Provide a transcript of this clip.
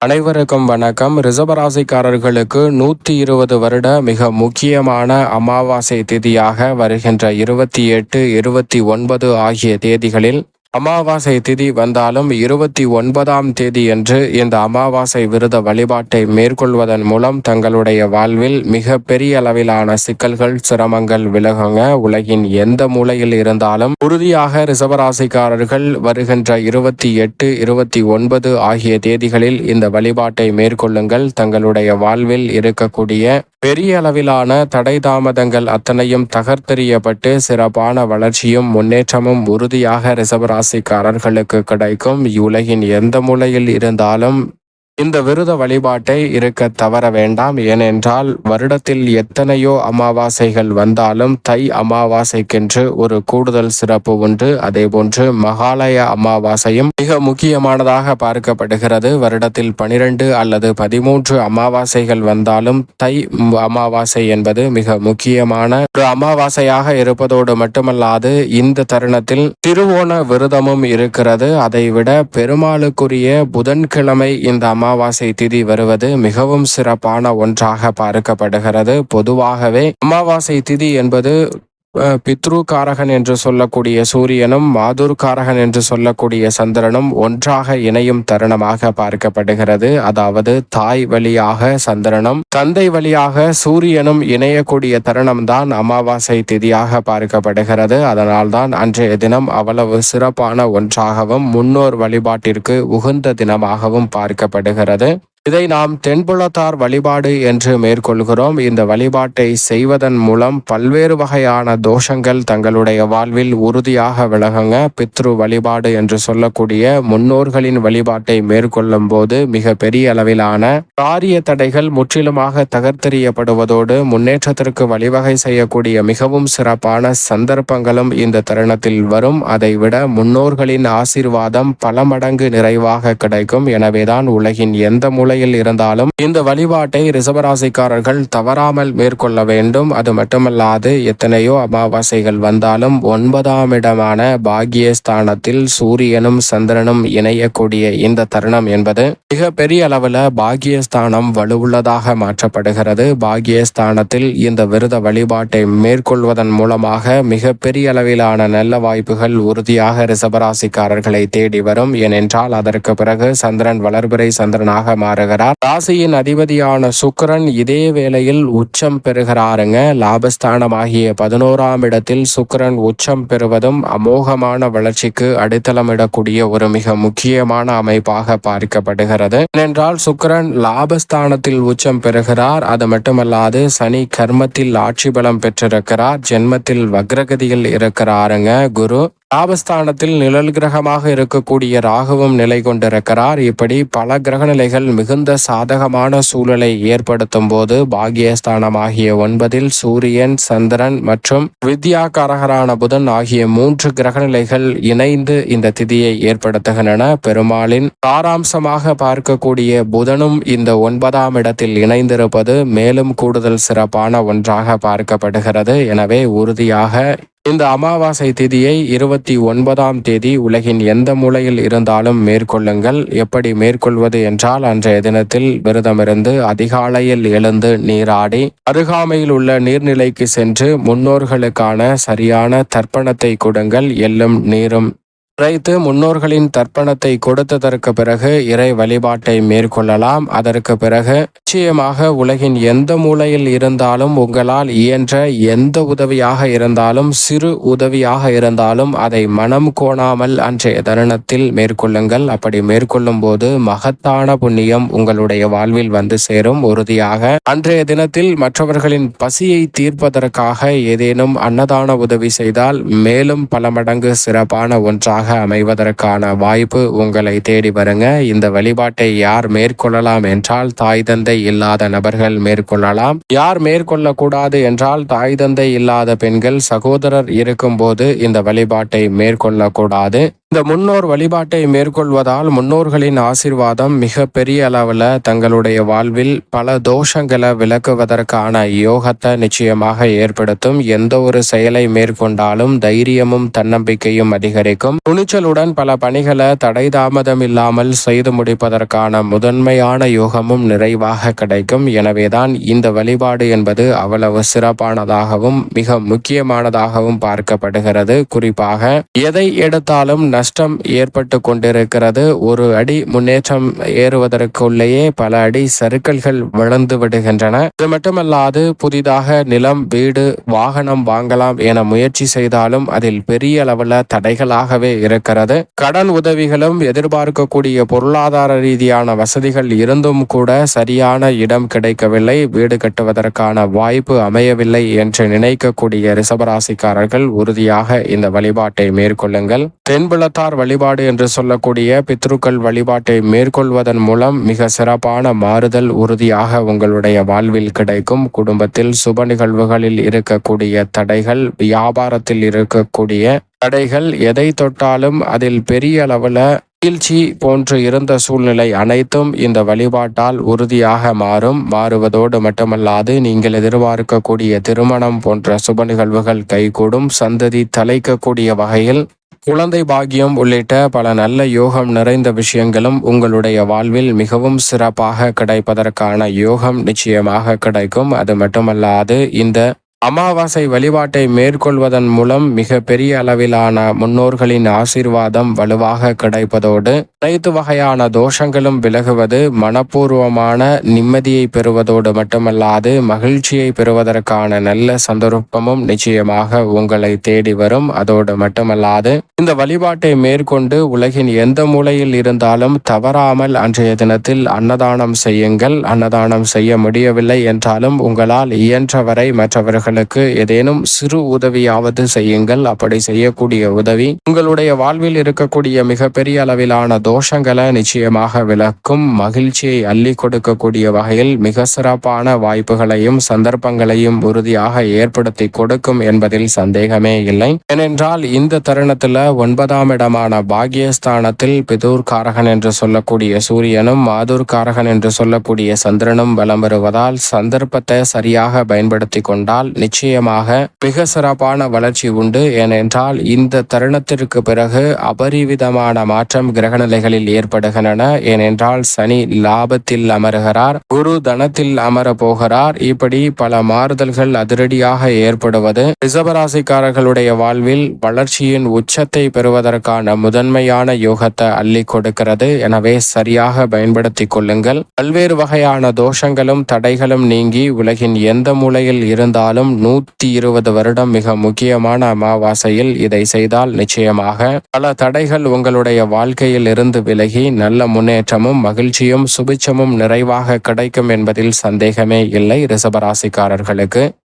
அனைவருக்கும் வணக்கம். ரிசபராசிக்காரர்களுக்கு நூற்றி இருபது வருட மிக முக்கியமான அமாவாசை திதியாக வருகின்ற இருபத்தி எட்டு இருபத்தி ஒன்பது ஆகிய தேதிகளில் அமாவாசை திதி வந்தாலும் இருபத்தி ஒன்பதாம் தேதி என்று இந்த அமாவாசை விரத வழிபாட்டை மேற்கொள்வதன் மூலம் தங்களுடைய வாழ்வில் மிக பெரிய அளவிலான சிக்கல்கள் சிரமங்கள் விலகுங்க. உலகின் எந்த மூலையில் இருந்தாலும் உறுதியாக ரிசவராசிக்காரர்கள் வருகின்ற இருபத்தி எட்டு இருபத்தி ஒன்பது ஆகிய தேதிகளில் இந்த வழிபாட்டை மேற்கொள்ளுங்கள். தங்களுடைய வாழ்வில் இருக்கக்கூடிய பெரிய அளவிலான தடை தாமதங்கள் அத்தனையும் தகர்த்தெறியப்பட்டு சிறப்பான வளர்ச்சியும் முன்னேற்றமும் உறுதியாக ரிசவராசிக்காரர்களுக்கு கிடைக்கும். உலகின் எந்த மூலையில் இருந்தாலும் இந்த விருத வழிபாட்டை இருக்க தவற வேண்டாம். ஏனென்றால் வருடத்தில் எத்தனையோ அமாவாசைகள் வந்தாலும் தை அமாவாசைக்கென்று ஒரு கூடுதல் சிறப்பு உண்டு. அதே போன்று மகாலய அமாவாசையும் மிக முக்கியமானதாக பார்க்கப்படுகிறது. வருடத்தில் பனிரெண்டு அல்லது பதிமூன்று அமாவாசைகள் வந்தாலும் தை அமாவாசை என்பது மிக முக்கியமான ஒரு அமாவாசையாக இருப்பதோடு மட்டுமல்லாது இந்த தருணத்தில் திருவோண விரதமும் இருக்கிறது. அதைவிட பெருமாளுக்குரிய புதன்கிழமை இந்த அமா அமாவாசை திதி வருவது மிகவும் சிறப்பான ஒன்றாக பார்க்கப்படுகிறது. பொதுவாகவே அமாவாசை திதி என்பது பித்ரு காரகன் என்று சொல்லக்கூடிய சூரியனும் மாதுர் காரகன் என்று சொல்லக்கூடிய சந்திரனும் ஒன்றாக இணையும் தருணமாக பார்க்கப்படுகிறது. அதாவது தாய் வழியாக சந்திரனும் தந்தை வழியாக சூரியனும் இணையக்கூடிய தருணம் தான் அமாவாசை திதியாக பார்க்கப்படுகிறது. அதனால்தான் அன்றைய தினம் அவ்வளவு சிறப்பான ஒன்றாகவும் முன்னோர் வழிபாட்டிற்கு உகந்த தினமாகவும் பார்க்கப்படுகிறது. இதை நாம் தென்புலத்தார் வழிபாடு என்று மேற்கொள்கிறோம். இந்த வழிபாட்டை செய்வதன் மூலம் பல்வேறு வகையான தோஷங்கள் தங்களுடைய வாழ்வில் உறுதியாக விலகுங்க. பித்ரு வழிபாடு என்று சொல்லக்கூடிய முன்னோர்களின் வழிபாட்டை மேற்கொள்ளும் போது மிக பெரிய அளவிலான காரிய தடைகள் முற்றிலுமாக தகர்த்தெறியப்படுவதோடு முன்னேற்றத்திற்கு வழிவகை செய்யக்கூடிய மிகவும் சிறப்பான சந்தர்ப்பங்களும் இந்த தருணத்தில் வரும். அதைவிட முன்னோர்களின் ஆசீர்வாதம் பல மடங்கு நிறைவாக கிடைக்கும். எனவேதான் உலகின் எந்த மூல மூலையில் இருந்தாலும் இந்த வழிபாட்டை ரிசவராசிக்காரர்கள் தவறாமல் மேற்கொள்ள வேண்டும். அது மட்டுமல்லாது எத்தனையோ அமாவாசைகள் வந்தாலும் ஒன்பதாம் இடமான பாகியஸ்தானத்தில் சூரியனும் சந்திரனும் இணையக்கூடிய இந்த தருணம் என்பது மிக பெரிய அளவுல பாகியஸ்தானம் வலுவுள்ளதாக மாற்றப்படுகிறது. பாகியஸ்தானத்தில் இந்த விரத வழிபாட்டை மேற்கொள்வதன் மூலமாக மிக பெரிய அளவிலான நல்ல வாய்ப்புகள் உறுதியாக ரிசபராசிக்காரர்களை தேடி வரும். ஏனென்றால் அதற்கு பிறகு சந்திரன் வளர்பிறை சந்திரனாக மாற பெறுகிறார் ராசியின் அதிபதியான சுக்கரன் இதே வேளையில் உச்சம் பெறுகிறாருங்க. லாபஸ்தானம் ஆகிய பதினோராம் இடத்தில் சுக்கரன் உச்சம் பெறுவதும் அமோகமான வளர்ச்சிக்கு அடித்தளமிடக்கூடிய ஒரு மிக முக்கியமான அமைப்பாக பார்க்கப்படுகிறது. ஏனென்றால் சுக்கரன் லாபஸ்தானத்தில் உச்சம் பெறுகிறார். அது மட்டுமல்லாது சனி கர்மத்தில் ஆட்சி பலம் பெற்றிருக்கிறார். ஜென்மத்தில் வக்ரகதியில் இருக்கிறாருங்க குரு. லாபஸ்தானத்தில் நிழல் கிரகமாக இருக்கக்கூடிய ராகுவும் நிலை கொண்டிருக்கிறார். இப்படி பல கிரக நிலைகள் மிகுந்த சாதகமான சூழலை ஏற்படுத்தும் போது பாகியஸ்தானம் ஆகிய ஒன்பதில் சூரியன் சந்திரன் மற்றும் வித்யாகாரகரான புதன் ஆகிய மூன்று கிரக நிலைகள் இணைந்து இந்த திதியை ஏற்படுத்துகின்றன. பெருமாளின் சாராம்சமாக பார்க்கக்கூடிய புதனும் இந்த ஒன்பதாம் இடத்தில் இணைந்திருப்பது மேலும் கூடுதல் சிறப்பான ஒன்றாக பார்க்கப்படுகிறது. எனவே உறுதியாக இந்த அமாவாசை திதியை இருபத்தி ஒன்பதாம் தேதி உலகின் எந்த மூலையில் இருந்தாலும் மேற்கொள்ளுங்கள். எப்படி மேற்கொள்வது என்றால் அன்றைய தினத்தில் விரதமிருந்து அதிகாலையில் எழுந்து நீராடி அருகாமையில் உள்ள நீர்நிலைக்கு சென்று முன்னோர்களுக்கான சரியான தர்ப்பணத்தை கொடுங்கள். எல்லும் நீரும் உரைத்து முன்னோர்களின் தர்ப்பணத்தை கொடுத்ததற்கு பிறகு இறை வழிபாட்டை மேற்கொள்ளலாம். அதற்கு பிறகு நிச்சயமாக உலகின் எந்த மூலையில் இருந்தாலும் உங்களால் இயன்ற எந்த உதவியாக இருந்தாலும் சிறு உதவியாக இருந்தாலும் அதை மனம் கோணாமல் அன்றைய தருணத்தில் மேற்கொள்ளுங்கள். அப்படி மேற்கொள்ளும் போது மகத்தான புண்ணியம் உங்களுடைய வாழ்வில் வந்து சேரும். உறுதியாக அன்றைய தினத்தில் மற்றவர்களின் பசியை தீர்ப்பதற்காக ஏதேனும் அன்னதான உதவி செய்தால் மேலும் பல மடங்கு சிறப்பான ஒன்றாக அமைவதற்கான வாய்ப்பு உங்களை தேடி வருங்க. இந்த வழிபாட்டை யார் மேற்கொள்ளலாம் என்றால் தாய் தந்தை இல்லாத நபர்கள் மேற்கொள்ளலாம். யார் மேற்கொள்ளக்கூடாது என்றால் தாய் தந்தை இல்லாத பெண்கள் சகோதரர் இருக்கும்போது இந்த வழிபாட்டை மேற்கொள்ளக்கூடாது. இந்த முன்னோர் வழிபாட்டை மேற்கொள்வதால் முன்னோர்களின் ஆசிர்வாதம் மிக பெரிய அளவில் தங்களுடைய வாழ்வில் பல தோஷங்களை விளக்குவதற்கான யோகத்தை நிச்சயமாக ஏற்படுத்தும். எந்த ஒரு செயலை மேற்கொண்டாலும் தைரியமும் தன்னம்பிக்கையும் அதிகரிக்கும். துணிச்சலுடன் பல பணிகளை தடை தாமதம் இல்லாமல் செய்து முடிப்பதற்கான முதன்மையான யோகமும் நிறைவாக கிடைக்கும். எனவேதான் இந்த வழிபாடு என்பது அவ்வளவு சிறப்பானதாகவும் மிக முக்கியமானதாகவும் பார்க்கப்படுகிறது. குறிப்பாக எதை எடுத்தாலும் நஷ்டம் ஏற்பட்டு கொண்டிருக்கிறது. ஒரு அடி முன்னேற்றம் ஏறுவதற்குள்ளேயே பல அடி சறுக்கல்கள் விழுந்து விடுகின்றன. இது மட்டுமல்லாது புதிதாக நிலம் வீடு வாகனம் வாங்கலாம் என முயற்சி செய்தாலும் அதில் பெரிய அளவில் தடைகளாகவே இருக்கிறது. கடன் உதவிகளும் எதிர்பார்க்கக்கூடிய பொருளாதார ரீதியான வசதிகள் இருந்தும் கூட சரியான இடம் கிடைக்கவில்லை. வீடு கட்டுவதற்கான வாய்ப்பு அமையவில்லை என்று நினைக்கக்கூடிய ரிசபராசிக்காரர்கள் உறுதியாக இந்த வழிபாட்டை மேற்கொள்ளுங்கள். தென்புலத்தார் வழிபாடு என்று சொல்லக்கூடிய பித்ருக்கள் வழிபாட்டை மேற்கொள்வதன் மூலம் மிக சிறப்பான மாறுதல் உறுதியாக உங்களுடைய வாழ்வில் கிடைக்கும். குடும்பத்தில் சுப நிகழ்வுகளில் இருக்கக்கூடிய தடைகள் வியாபாரத்தில் இருக்கக்கூடிய தடைகள் எதை தொட்டாலும் அதில் பெரிய அளவில் வீழ்ச்சி போன்று இருந்த சூழ்நிலை அனைத்தும் இந்த வழிபாட்டால் உறுதியாக மாறும். மாறுவதோடு மட்டுமல்லாது நீங்கள் எதிர்பார்க்கக்கூடிய திருமணம் போன்ற சுப நிகழ்வுகள் கைகூடும். சந்ததி தலைக்கக்கூடிய வகையில் குழந்தை பாக்கியம் உள்ளிட்ட பல நல்ல யோகம் நிறைந்த விஷயங்களும் உங்களுடைய வாழ்வில் மிகவும் சிறப்பாக கிடைப்பதற்கான யோகம் நிச்சயமாக கிடைக்கும். அது மட்டுமல்லாது இந்த அமாவாசை வழிபாட்டை மேற்கொள்வதன் மூலம் மிக பெரிய அளவிலான முன்னோர்களின் ஆசீர்வாதம் வலுவாக கிடைப்பதோடு அனைத்து வகையான தோஷங்களும் விலகுவது மனப்பூர்வமான நிம்மதியை பெறுவதோடு மட்டுமல்லாது மகிழ்ச்சியை பெறுவதற்கான நல்ல சந்தர்ப்பமும் நிச்சயமாக உங்களை தேடி வரும். அதோடு மட்டுமல்லாது இந்த வழிபாட்டை மேற்கொண்டு உலகின் எந்த மூலையில் இருந்தாலும் தவறாமல் அன்றைய தினத்தில் அன்னதானம் செய்யுங்கள். அன்னதானம் செய்ய முடியவில்லை என்றாலும் உங்களால் இயன்றவரை மற்றவர்கள் மக்களுக்கு ஏதேனும் சிறு உதவியாவது செய்யுங்கள். அப்படி செய்யக்கூடிய உதவி உங்களுடைய வாழ்வில் இருக்கக்கூடிய மிகப்பெரிய அளவிலான தோஷங்களை நிச்சயமாக விளக்கும். மகிழ்ச்சியை அள்ளி கொடுக்கக்கூடிய வகையில் மிக சிறப்பான வாய்ப்புகளையும் சந்தர்ப்பங்களையும் உறுதியாக ஏற்படுத்தி கொடுக்கும் என்பதில் சந்தேகமே இல்லை. ஏனென்றால் இந்த தருணத்துல ஒன்பதாம் இடமான பாகியஸ்தானத்தில் பிதூர்காரகன் என்று சொல்லக்கூடிய சூரியனும் மாதூர்காரகன் என்று சொல்லக்கூடிய சந்திரனும் வலம் வருவதால் சந்தர்ப்பத்தை சரியாக பயன்படுத்தி கொண்டால் நிச்சயமாக மிக சிறப்பான வளர்ச்சி உண்டு. ஏனென்றால் இந்த தருணத்திற்கு பிறகு அபரிவிதமான மாற்றம் கிரகநிலைகளில் ஏற்படுகின்றன. ஏனென்றால் சனி லாபத்தில் அமருகிறார். குரு தனத்தில் அமர போகிறார் இப்படி பல மாறுதல்கள் அதிரடியாக ஏற்படுவது ரிசபராசிக்காரர்களுடைய வாழ்வில் வளர்ச்சியின் உச்சத்தை பெறுவதற்கான முதன்மையான யோகத்தை அள்ளி கொடுக்கிறது. எனவே சரியாக பயன்படுத்தி கொள்ளுங்கள். பல்வேறு வகையான தோஷங்களும் தடைகளும் நீங்கி உலகின் எந்த மூலையில் இருந்தாலும் நூத்தி இருபது வருடம் மிக முக்கியமான அமாவாசையில் இதை செய்தால் நிச்சயமாக பல தடைகள் உங்களுடைய வாழ்க்கையில் இருந்து விலகி நல்ல முன்னேற்றமும் மகிழ்ச்சியும் சுபிச்சமும் நிறைவாக கிடைக்கும் என்பதில் சந்தேகமே இல்லை ரிசபராசிக்காரர்களுக்கு